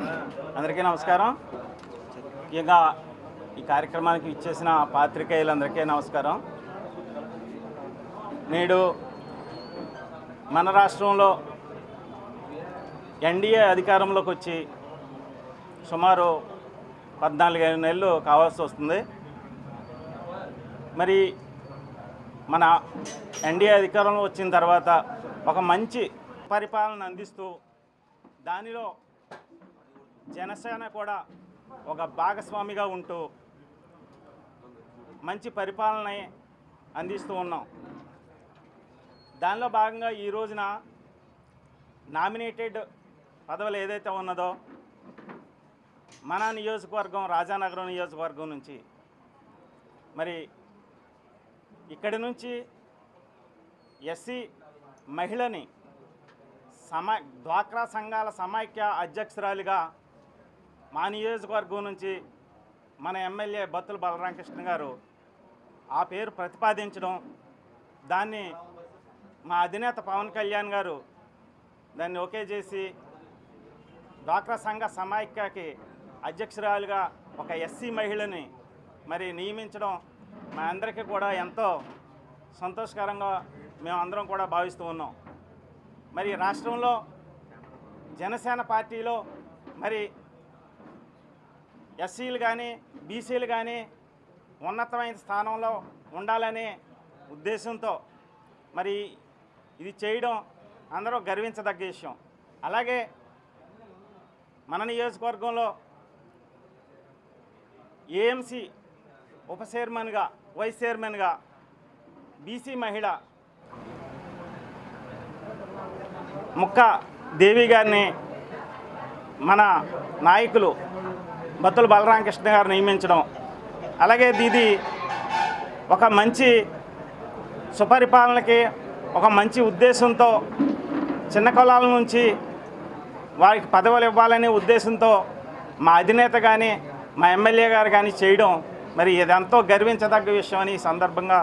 అందరికీ నమస్కారం. ముఖ్యంగా ఈ కార్యక్రమానికి ఇచ్చేసిన పాత్రికేయులందరికీ నమస్కారం. నేడు మన రాష్ట్రంలో ఎన్డీఏ అధికారంలోకి వచ్చి సుమారు పద్నాలుగైదు నెలలు కావాల్సి వస్తుంది. మరి మన ఎన్డీఏ అధికారంలో వచ్చిన తర్వాత ఒక మంచి పరిపాలన అందిస్తూ దానిలో జనసేన కూడా ఒక భాగస్వామిగా ఉంటూ మంచి పరిపాలన అందిస్తూ ఉన్నాం. దానిలో భాగంగా ఈ రోజున నామినేటెడ్ పదవులు ఏదైతే ఉన్నదో మన నియోజకవర్గం రాజానగరం నియోజకవర్గం నుంచి మరి ఇక్కడి నుంచి ఎస్సీ మహిళని సమా డ్వాక్రా సంఘాల సమైక్య అధ్యక్షురాలిగా మా నియోజకవర్గం నుంచి మన ఎమ్మెల్యే బత్తుల బలరామకృష్ణ గారు ఆ పేరు ప్రతిపాదించడం దాన్ని మా అధినేత పవన్ కళ్యాణ్ గారు దాన్ని ఓకే చేసి డ్వాక్రా సంఘ సమాఖ్యకి అధ్యక్షురాలుగా ఒక ఎస్సీ మహిళని మరి నియమించడం మా అందరికీ కూడా ఎంతో సంతోషకరంగా మేమందరం కూడా భావిస్తూ ఉన్నాం. మరి రాష్ట్రంలో జనసేన పార్టీలో మరి ఎస్సీలు కానీ బీసీలు కానీ ఉన్నతమైన స్థానంలో ఉండాలనే ఉద్దేశంతో మరి ఇది చేయడం అందరూ గర్వించదగ్గ విషయం. అలాగే మన నియోజకవర్గంలో ఏఎంసీ ఉప చైర్మన్గా వైస్ చైర్మన్గా బీసీ మహిళ ముక్క దేవి గారిని మన నాయకులు బత్తుల బలరామకృష్ణ గారు నియమించడం. అలాగే ఇది ఒక మంచి సుపరిపాలనకి ఒక మంచి ఉద్దేశంతో చిన్న కులాల నుంచి వారికి పదవులు ఇవ్వాలనే ఉద్దేశంతో మా అధినేత కానీ మా ఎమ్మెల్యే గారు కానీ చేయడం మరి ఇదంతో గర్వించదగ్గ విషయం అని ఈ సందర్భంగా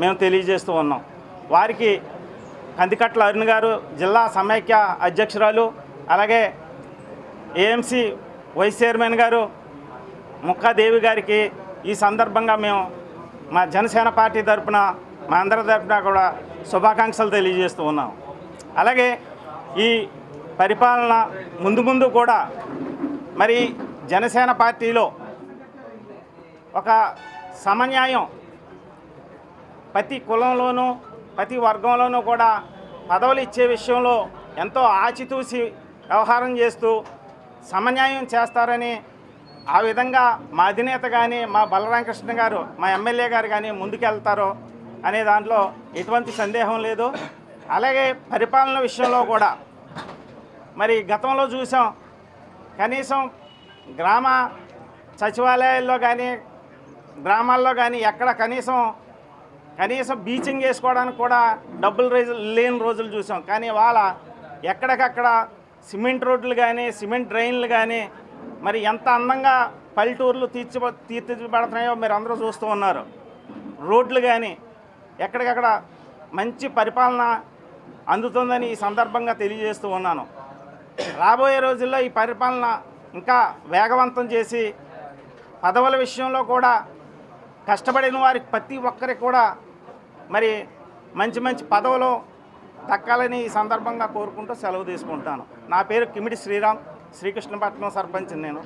మేము తెలియజేస్తూ ఉన్నాం. వారికి కందికట్ల అరుణ్ గారు జిల్లా సమైక్య అధ్యక్షురాలు అలాగే ఏఎంసీ వైస్ చైర్మన్ గారు ముక్కాదేవి గారికి ఈ సందర్భంగా మేము మా జనసేన పార్టీ తరపున మా అందరి తరఫున కూడా శుభాకాంక్షలు తెలియజేస్తూ ఉన్నాం. అలాగే ఈ పరిపాలన ముందు ముందు కూడా మరి జనసేన పార్టీలో ఒక సమన్యాయం ప్రతి కులంలోనూ ప్రతి వర్గంలోనూ కూడా పదవులు ఇచ్చే విషయంలో ఎంతో ఆచితూసి వ్యవహారం చేస్తూ సమన్యాయం చేస్తారని ఆ విధంగా మా అధినేత కానీ మా బలరామకృష్ణ గారు మా ఎమ్మెల్యే గారు కానీ ముందుకెళ్తారో అనే దాంట్లో ఎటువంటి సందేహం లేదు. అలాగే పరిపాలన విషయంలో కూడా మరి గతంలో చూసాం. కనీసం గ్రామ సచివాలయాల్లో కానీ గ్రామాల్లో కానీ ఎక్కడ కనీసం కనీసం బీచింగ్ వేసుకోవడానికి కూడా డబ్బులు రోజులు లేని రోజులు చూసాం. కానీ వాళ్ళ ఎక్కడికక్కడ సిమెంట్ రోడ్లు కానీ సిమెంట్ డ్రైన్లు కానీ మరి ఎంత అందంగా పల్లెటూర్లు తీర్చి తీర్చిపెడుతున్నాయో మీరు అందరూ చూస్తూ ఉన్నారు. రోడ్లు కానీ ఎక్కడికక్కడ మంచి పరిపాలన అందుతుందని ఈ సందర్భంగా తెలియజేస్తూ ఉన్నాను. రాబోయే రోజుల్లో ఈ పరిపాలన ఇంకా వేగవంతం చేసి పదవుల విషయంలో కూడా కష్టపడిన వారికి ప్రతి ఒక్కరికి కూడా మరి మంచి మంచి పదవులు దక్కాలని ఈ సందర్భంగా కోరుకుంటూ సెలవు తీసుకుంటాను. నా పేరు కిమిడి శ్రీరామ్ శ్రీకృష్ణపట్నం సర్పంచ్ నేను.